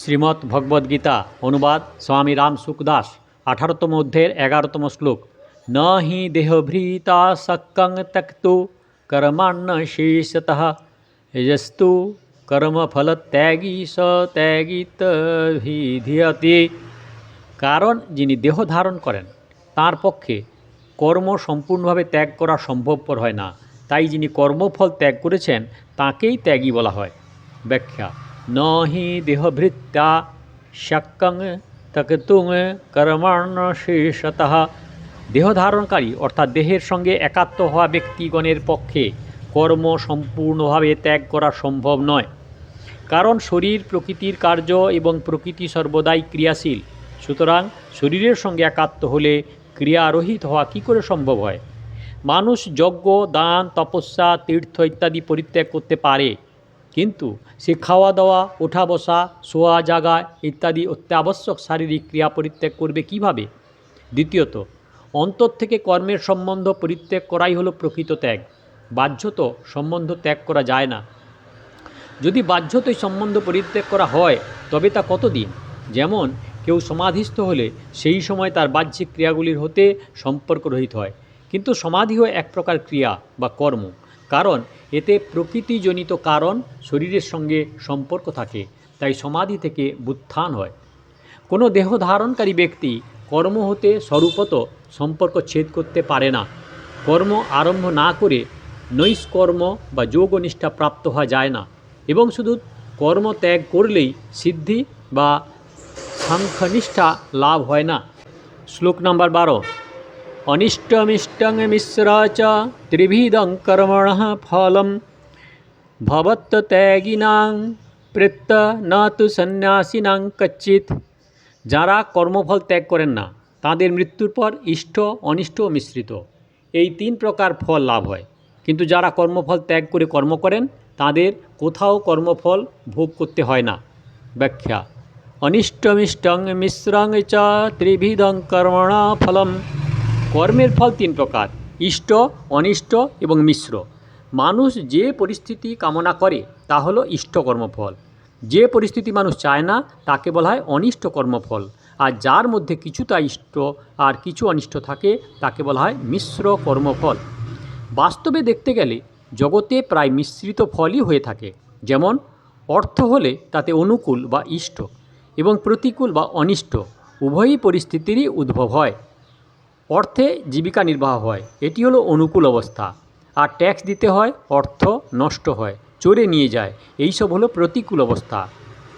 শ্রীমদ্ ভগবদ্গীতা অনুবাদ স্বামী রাম সুখদাস আঠারোতম অধ্যায়ের এগারোতম শ্লোক। ন হি দেহভৃতা সক্কং ত্যক্তু কর্মাণ্য শেষতঃ যস্তু কর্মফল ত্যাগী স ত্যাগিত কারণ যিনি দেহ ধারণ করেন, তার পক্ষে কর্ম সম্পূর্ণভাবে ত্যাগ করা সম্ভবপর হয় না। তাই যিনি কর্মফল ত্যাগ করেছেন, তাকেই ত্যাগী বলা হয়। ব্যাখ্যা ন হি দেহভৃত্যা শক্কং তকতুং কর্মাণ শেষতঃ দেহ ধারণকারী অর্থাৎ দেহের সঙ্গে একাত্ম হওয়া ব্যক্তিগণের পক্ষে কর্ম সম্পূর্ণভাবে ত্যাগ করা সম্ভব নয়। কারণ শরীর প্রকৃতির কার্য এবং প্রকৃতি সর্বদাই ক্রিয়াশীল। সুতরাং শরীরের সঙ্গে একাত্ম হলে ক্রিয়ারহিত হওয়া কী করে সম্ভব হয়? মানুষ যজ্ঞ, দান, তপস্যা, তীর্থ ইত্যাদি পরিত্যাগ করতে পারে। কিন্তু সে খাওয়া দাওয়া ওঠা বসা শোয়া জাগা ইত্যাদি অত্যাবশ্যক শারীরিক ক্রিয়া পরিত্যাগ করবে কীভাবে? দ্বিতীয়ত, অন্তর থেকে কর্মের সম্বন্ধ পরিত্যাগ করাই হলো প্রকৃত ত্যাগ। বাহ্যত সম্বন্ধ ত্যাগ করা যায় না। যদি বাহ্যতই সম্বন্ধ পরিত্যাগ করা হয়, তবে তা কতদিন? যেমন, কেউ সমাধিস্থ হলে সেই সময় তার বাহ্যিক ক্রিয়াগুলির হতে সম্পর্ক রহিত হয়। কিন্তু সমাধিও এক প্রকার ক্রিয়া বা কর্ম। কারণ এতে প্রকৃতিজনিত কারণ শরীরের সঙ্গে সম্পর্ক থাকে, তাই সমাধি থেকে বুত্থান হয়। কোনো দেহ ধারণকারী ব্যক্তি কর্ম হতে স্বরূপত সম্পর্ক ছেদ করতে পারে না। কর্ম আরম্ভ না করে নৈষ্কর্ম বা যোগ যোগনিষ্ঠা প্রাপ্ত হওয়া যায় না এবং শুধু কর্ম ত্যাগ করলেই সিদ্ধি বা সাংখ্যনিষ্ঠা লাভ হয় না। শ্লোক নাম্বার বারো। অনিষ্টমিষ্টং মিশ্র চ ত্রিভিদং কর্মণ ফলম ভবত্যাগিনাং প্রত্য ন তু সন্ন্যাসিনাং কচ্চিত যারা কর্মফল ত্যাগ করেন না, তাদের মৃত্যুর পর ইষ্ট, অনিষ্ট মিশ্রিত। এই তিন প্রকার ফল লাভ হয়। কিন্তু যারা কর্মফল ত্যাগ করে কর্ম করেন, তাদের কোথাও কর্মফল ভোগ করতে হয় না। ব্যাখ্যা অনিষ্টমিষ্টং মিশ্রং চ ত্রিভিদং কর্মণা ফলম। কর্মের ফল তিন প্রকার, ইষ্ট, অনিষ্ট এবং মিশ্র। মানুষ যে পরিস্থিতি কামনা করে, তা হলো ইষ্ট কর্মফল। যে পরিস্থিতি মানুষ চায় না, তাকে বলা হয় অনিষ্ট কর্মফল। আর যার মধ্যে কিছুটা ইষ্ট আর কিছু অনিষ্ট থাকে, তাকে বলা হয় মিশ্র কর্মফল। বাস্তবে দেখতে গেলে, জগতে প্রায় মিশ্রিত ফলই হয়ে থাকে। যেমন, অর্থ হলে তাতে অনুকূল বা ইষ্ট এবং প্রতিকূল বা অনিষ্ট, উভয়ই পরিস্থিতিরই উদ্ভব হয়। অর্থে জীবিকা নির্বাহ হয়। এটি হলো অনুকূল অবস্থা। আর ট্যাক্স দিতে হয়, অর্থ নষ্ট হয়, চোরে নিয়ে যায়। এইসব হলো প্রতিকূল অবস্থা।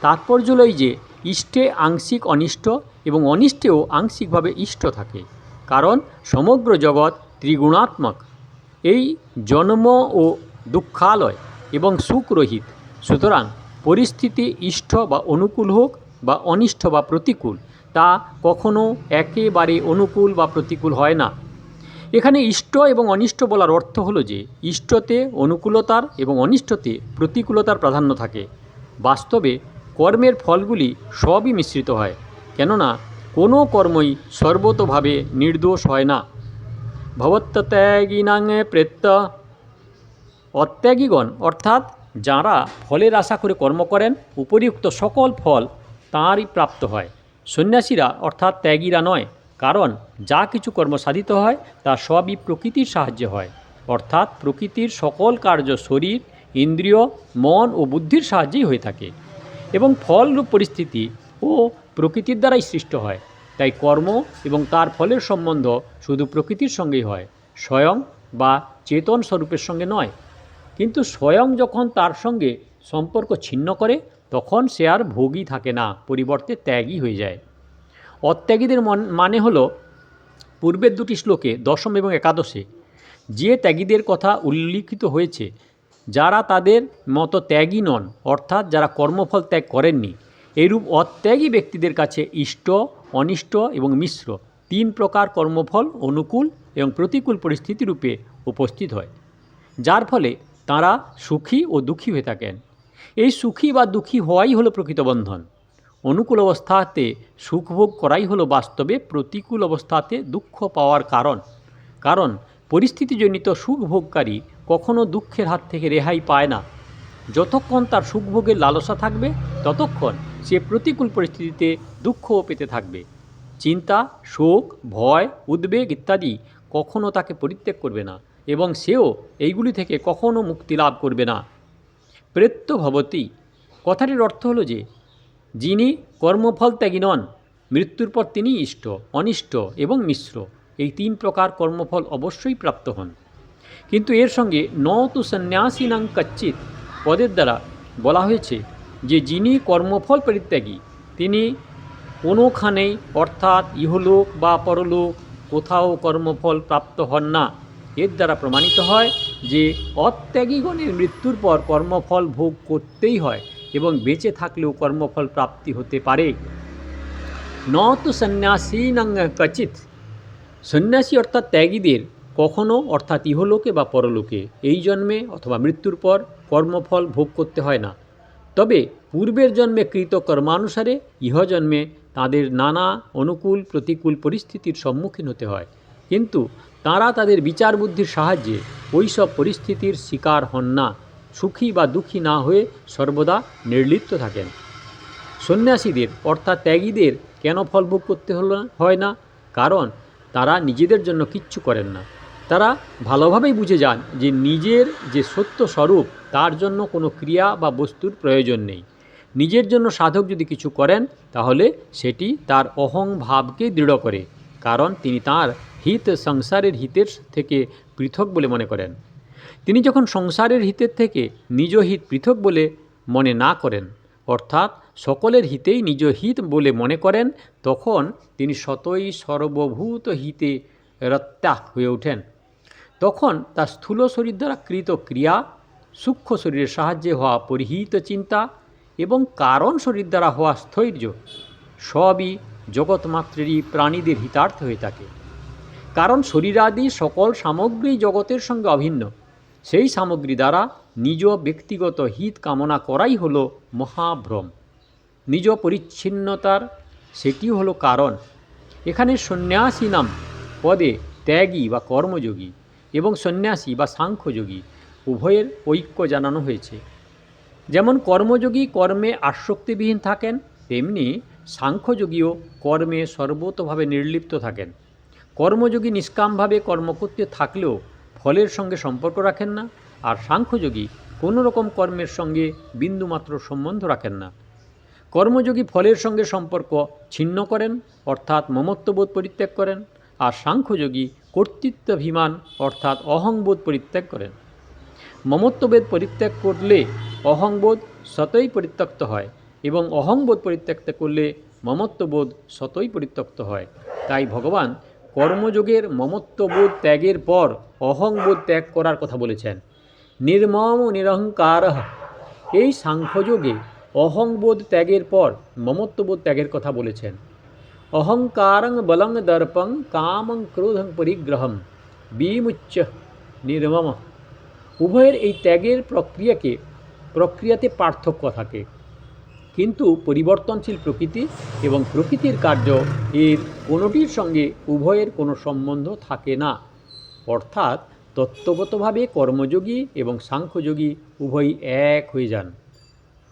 তাৎপর্য হলো এই যে, ইষ্টে আংশিক অনিষ্ট এবং অনিষ্টেও আংশিকভাবে ইষ্ট থাকে। কারণ সমগ্র জগৎ ত্রিগুণাত্মক। এই জন্ম ও দুঃখালয় এবং সুখরহিত। সুতরাং পরিস্থিতি ইষ্ট বা অনুকূল হোক বা অনিষ্ট বা প্রতিকূল তা কখনো একেবারে অনুকূল বা প্রতিকূল হয় না। এখানে ইষ্ট এবং অনিষ্ট বলার অর্থ হলো যে, ইষ্টতে অনুকূলতার এবং অনিষ্টতে প্রতিকূলতার প্রাধান্য থাকে। বাস্তবে কর্মের ফলগুলি সবই মিশ্রিত হয়, কেননা কোনো কর্মই সর্বতভাবে নির্দোষ হয় না। ভবত্যাগিনাং প্রেত্য অত্যাগীগণ, অর্থাৎ যাঁরা ফলের আশা করে কর্ম করেন, উপরিউক্ত সকল ফল তাঁরই প্রাপ্ত হয়। সন্ন্যাসীরা অর্থাৎ ত্যাগীরা নয়, কারণ যা কিছু কর্ম সাধিত হয়, তা সবই প্রকৃতির সাহায্যে হয়। অর্থাৎ প্রকৃতির সকল কার্য শরীর, ইন্দ্রিয়, মন ও বুদ্ধির সাহায্যেই হয়ে থাকে এবং ফলরূপ পরিস্থিতি ও প্রকৃতির দ্বারাই সৃষ্ট হয়। তাই কর্ম এবং তার ফলের সম্বন্ধ শুধু প্রকৃতির সঙ্গেই হয়, স্বয়ং বা চেতন স্বরূপের সঙ্গে নয়। কিন্তু স্বয়ং যখন তার সঙ্গে সম্পর্ক ছিন্ন করে তখন সে আর ভোগী থাকে না, পরিবর্তে ত্যাগী হয়ে যায়। অত্যাগীদের মন মানে হল পূর্বের দুটি শ্লোকে দশম এবং একাদশে, যে ত্যাগীদের কথা উল্লিখিত হয়েছে, যারা তাদের মতো ত্যাগী নন, অর্থাৎ যারা কর্মফল ত্যাগ করেননি, এরূপ অত্যাগী ব্যক্তিদের কাছে ইষ্ট, অনিষ্ট এবং মিশ্র তিন প্রকার কর্মফল অনুকূল এবং প্রতিকূল পরিস্থিতি রূপে উপস্থিত হয়, যার ফলে তারা সুখী ও দুঃখী হয়ে থাকেন। এই সুখী বা দুঃখী হওয়াই হলো প্রকৃত বন্ধন। অনুকূল অবস্থাতে সুখভোগ করাই হলো বাস্তবে প্রতিকূল অবস্থাতে দুঃখ পাওয়ার কারণ। কারণ, পরিস্থিতিজনিত সুখভোগকারী কখনও দুঃখের হাত থেকে রেহাই পায় না। যতক্ষণ তার সুখভোগের লালসা থাকবে, ততক্ষণ সে প্রতিকূল পরিস্থিতিতে দুঃখও পেতে থাকবে। চিন্তা, শোক, ভয়, উদ্বেগ ইত্যাদি কখনও তাকে পরিত্যাগ করবে না এবং সেও এইগুলি থেকে কখনো মুক্তি লাভ করবে না। প্রেত্য ভবতী কথাটির অর্থ হলো যে, যিনি কর্মফল ত্যাগী নন, মৃত্যুর পর তিনি ইষ্ট, অনিষ্ট এবং মিশ্র। এই তিন প্রকার কর্মফল অবশ্যই প্রাপ্ত হন। কিন্তু এর সঙ্গে ন তু সন্ন্যাসীনাং কচ্চিত পদের দ্বারা বলা হয়েছে যে, যিনি কর্মফল পরিত্যাগী, তিনি কোনোখানেই অর্থাৎ ইহলোক বা পরলোক কোথাও কর্মফল প্রাপ্ত হন না। এর দ্বারা প্রমাণিত হয় যে অত্যাগীগণের মৃত্যুর পর কর্মফল ভোগ করতেই হয় এবং বেঁচে থাকলেও কর্মফল প্রাপ্তি হতে পারে। ন তো সন্ন্যাসীনাং কচিত সন্ন্যাসী অর্থাৎ ত্যাগীদের কখনো অর্থাৎ ইহলোকে বা পরলোকে এই জন্মে অথবা মৃত্যুর পর কর্মফল ভোগ করতে হয় না। তবে পূর্বের জন্মে কৃত কর্মানুসারে ইহজন্মে তাদের নানা অনুকূল প্রতিকূল পরিস্থিতির সম্মুখীন হতে হয়। কিন্তু তারা তাদের বিচার বুদ্ধির সাহায্যে ওই সব পরিস্থিতির শিকার হন না, সুখী বা দুঃখী না হয়ে সর্বদা নির্লিপ্ত থাকেন। সন্ন্যাসীদের অর্থাৎ ত্যাগীদের কেন ফল ভোগ করতে হলো হয় না? কারণ তারা নিজেদের জন্য কিচ্ছু করেন না। তারা ভালোভাবেই বুঝে যান যে নিজের যে সত্য স্বরূপ, তার জন্য কোনো ক্রিয়া বা বস্তুর প্রয়োজন নেই। নিজের জন্য সাধক যদি কিছু করেন, তাহলে সেটি তার অহং ভাবকে দৃঢ় করে, কারণ তিনি তার হিত সংসারের হিতের থেকে পৃথক বলে মনে করেন। তিনি যখন সংসারের হিতের থেকে নিজ হিত পৃথক বলে মনে না করেন, অর্থাৎ সকলের হিতেই নিজ হিত বলে মনে করেন, তখন তিনি শতই সর্বভূত হিতে রত্যাহ হয়ে ওঠেন। তখন তার স্থূল শরীর দ্বারা কৃত ক্রিয়া, সূক্ষ্ম শরীরের সাহায্যে হওয়া পরিহিত চিন্তা এবং কারণ শরীর দ্বারা হওয়া স্থৈর্য সবই জগৎমাত্রেরই প্রাণীদের হিতার্থ হয়ে থাকে। কারণ শরীরাদি সকল সামগ্রী জগতের সঙ্গে অভিন্ন। সেই সামগ্রী দ্বারা নিজ ব্যক্তিগত হিত কামনা করাই হল মহাভ্রম। নিজ পরিচ্ছিন্নতার সেটি হলো কারণ। এখানে সন্ন্যাসী নাম পদে ত্যাগী বা কর্মযোগী এবং সন্ন্যাসী বা সাংখ্যযোগী, উভয়ের ঐক্য জানানো হয়েছে। যেমন কর্মযোগী কর্মে আসক্তিবিহীন থাকেন, তেমনি সাংখ্যযোগীও কর্মে সর্বতভাবে নির্লিপ্ত থাকেন। কর্মযোগী নিষ্কামভাবে কর্ম করতে থাকলেও ফলের সঙ্গে সম্পর্ক রাখেন না আর সাংখ্যযোগী কোনো রকম কর্মের সঙ্গে বিন্দুমাত্র সম্বন্ধ রাখেন না। কর্মযোগী ফলের সঙ্গে সম্পর্ক ছিন্ন করেন, অর্থাৎ মমত্ববোধ পরিত্যাগ করেন আর সাংখ্যযোগী কর্তৃত্বাভিমান, অর্থাৎ অহংবোধ পরিত্যাগ করেন। মমত্ববোধ পরিত্যাগ করলে অহংবোধ স্বতই পরিত্যক্ত হয় এবং অহংবোধ পরিত্যক্ত করলে মমত্ববোধ স্বতই পরিত্যক্ত হয়। তাই ভগবান কর্মযোগের মমত্ববোধ ত্যাগের পর অহংবোধ ত্যাগ করার কথা বলেছেন। নির্মম নিরহংকার। এই সাংখ্যযোগে অহংবোধ ত্যাগের পর মমত্ববোধ ত্যাগের কথা বলেছেন। অহংকারং বলং দর্পং কামং ক্রোধং পরিগ্রহম বিমুচ্চ নির্মম। উভয়ের এই ত্যাগের প্রক্রিয়াকে, প্রক্রিয়াতে পার্থক্য থাকে। কিন্তু পরিবর্তনশীল প্রকৃতি এবং প্রকৃতির কার্য এর কোনোটির সঙ্গে উভয়ের কোনো সম্বন্ধ থাকে না। অর্থাৎ তত্ত্বগতভাবে কর্মযোগী এবং সাংখ্যযোগী উভয়ই এক হয়ে যান।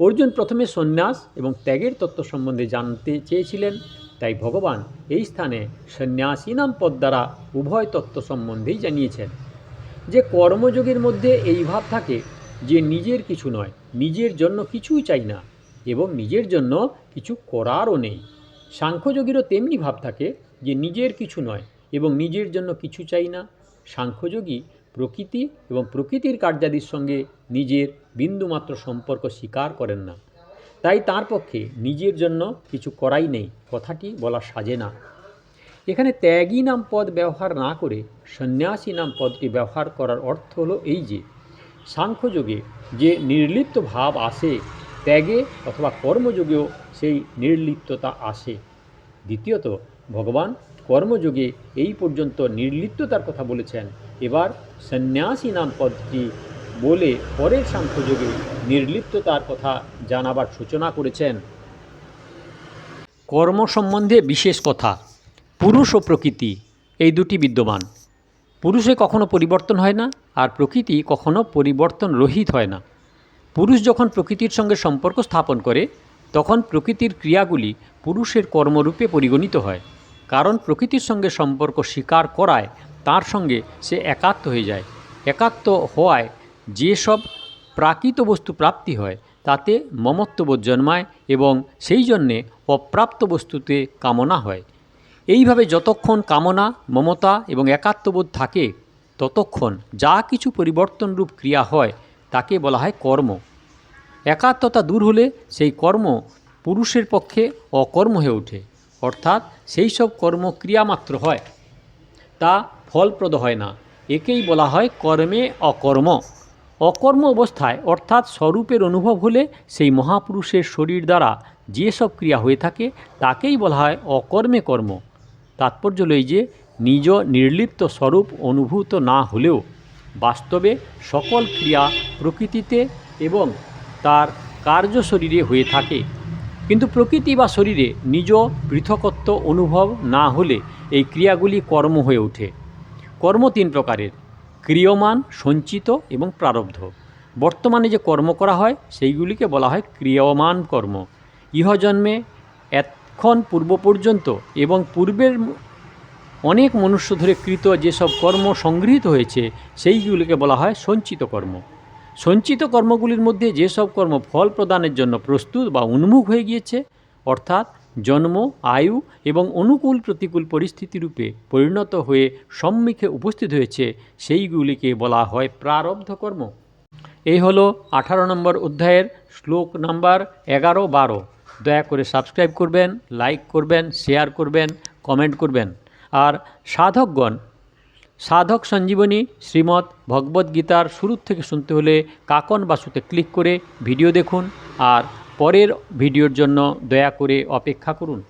অর্জুন প্রথমে সন্ন্যাস এবং ত্যাগের তত্ত্ব সম্বন্ধে জানতে চেয়েছিলেন, তাই ভগবান এই স্থানে সন্ন্যাসী নাম পদ দ্বারা উভয় তত্ত্ব সম্বন্ধেই জানিয়েছেন। যে কর্মযোগের মধ্যে এই ভাব থাকে যে নিজের কিছু নয়, নিজের জন্য কিছুই চাই না। এবং নিজের জন্য কিছু করারও নেই। সাংখ্যযোগীরও তেমনি ভাব থাকে যে নিজের কিছু নয় এবং নিজের জন্য কিছু চাই না। সাংখ্যযোগী প্রকৃতি এবং প্রকৃতির কার্যাদির সঙ্গে নিজের বিন্দুমাত্র সম্পর্ক স্বীকার করেন না। তাই তার পক্ষে নিজের জন্য কিছু করাই নেই, কথাটি বলা সাজে না। এখানে ত্যাগী নাম পদ ব্যবহার না করে সন্ন্যাসী নাম পদটি ব্যবহার করার অর্থ হলো এই যে, সাংখ্যযোগে যে নির্লিপ্ত ভাব আসে ত্যাগে অথবা কর্মযোগেও সেই নির্লিপ্ততা আসে। দ্বিতীয়ত, ভগবান কর্মযোগে এই পর্যন্ত নির্লিপ্ততার কথা বলেছেন। এবার সন্ন্যাসী নাম পদটি বলে পরের সাংখ্যযোগে নির্লিপ্ততার কথা জানাবার সূচনা করেছেন। কর্ম সম্বন্ধে বিশেষ কথা, পুরুষ ও প্রকৃতি, এই দুটি বিদ্যমান। পুরুষে কখনো পরিবর্তন হয় না, আর প্রকৃতি কখনো পরিবর্তন রহিত হয় না। পুরুষ যখন প্রকৃতির সঙ্গে সম্পর্ক স্থাপন করে, তখন প্রকৃতির ক্রিয়াগুলি পুরুষের কর্মরূপে পরিগণিত হয়। কারণ প্রকৃতির সঙ্গে সম্পর্ক স্বীকার করায় তার সঙ্গে সে একাত্ম হয়ে যায়। একাত্ম হওয়ায় যেসব প্রাকৃত বস্তু প্রাপ্তি হয়, তাতে মমত্ববোধ জন্মায় এবং সেই জন্যে অপ্রাপ্ত বস্তুতে কামনা হয়। এইভাবে যতক্ষণ কামনা, মমতা এবং একাত্মবোধ থাকে, ততক্ষণ যা কিছু পরিবর্তনরূপ ক্রিয়া হয় তাকে বলা হয় কর্ম। একাত্মতা দূর হলে সেই কর্ম পুরুষের পক্ষে অকর্ম হয়ে ওঠে, অর্থাৎ সেই সব কর্ম ক্রিয়ামাত্র হয়। তা ফলপ্রদ হয় না। একেই বলা হয় কর্মে অকর্ম। অকর্ম অবস্থায়, অর্থাৎ স্বরূপের অনুভব হলে সেই মহাপুরুষের শরীর দ্বারা যেসব ক্রিয়া হয়ে থাকে, তাকেই বলা হয় অকর্মে কর্ম। তাৎপর্য হল এই যে নিজ নির্লিপ্ত স্বরূপ অনুভূত না হলেও বাস্তবে সকল ক্রিয়া প্রকৃতিতে এবং তার কার্য শরীরে হয়ে থাকে। কিন্তু প্রকৃতি বা শরীরে নিজ পৃথকত্ব অনুভব না হলে এই ক্রিয়াগুলি কর্ম হয়ে ওঠে। কর্ম তিন প্রকারের, ক্রিয়মান, সঞ্চিত এবং প্রারব্ধ। বর্তমানে যে কর্ম করা হয়, সেইগুলিকে বলা হয় ক্রিয়মান কর্ম। ইহজন্মে এতক্ষণ পূর্ব পর্যন্ত এবং পূর্বের অনেক মনুষ্য ধরে কৃত যেসব কর্ম সংগৃহীত হয়েছে, সেইগুলিকে বলা হয় সঞ্চিত কর্ম। সঞ্চিত কর্মগুলির মধ্যে যেসব কর্ম ফল প্রদানের জন্য প্রস্তুত বা উন্মুখ হয়ে গিয়েছে, অর্থাৎ জন্ম, আয়ু এবং অনুকূল প্রতিকূল পরিস্থিতি রূপে পরিণত হয়ে সম্মুখে উপস্থিত হয়েছে, সেইগুলিকে বলা হয় প্রারব্ধ কর্ম। এই হলো আঠারো নম্বর অধ্যায়ের শ্লোক নাম্বার এগারো বারো। দয়া করে সাবস্ক্রাইব করবেন, লাইক করবেন, শেয়ার করবেন, কমেন্ট করবেন। আর সাধকগণ, সাধক সঞ্জীবনী শ্রীমৎ ভগবদ্গীতার শুরুর থেকে শুনতে হলে কাকন বাসুতে ক্লিক করে ভিডিও দেখুন আর পরের ভিডিওর জন্য দয়া করে অপেক্ষা করুন।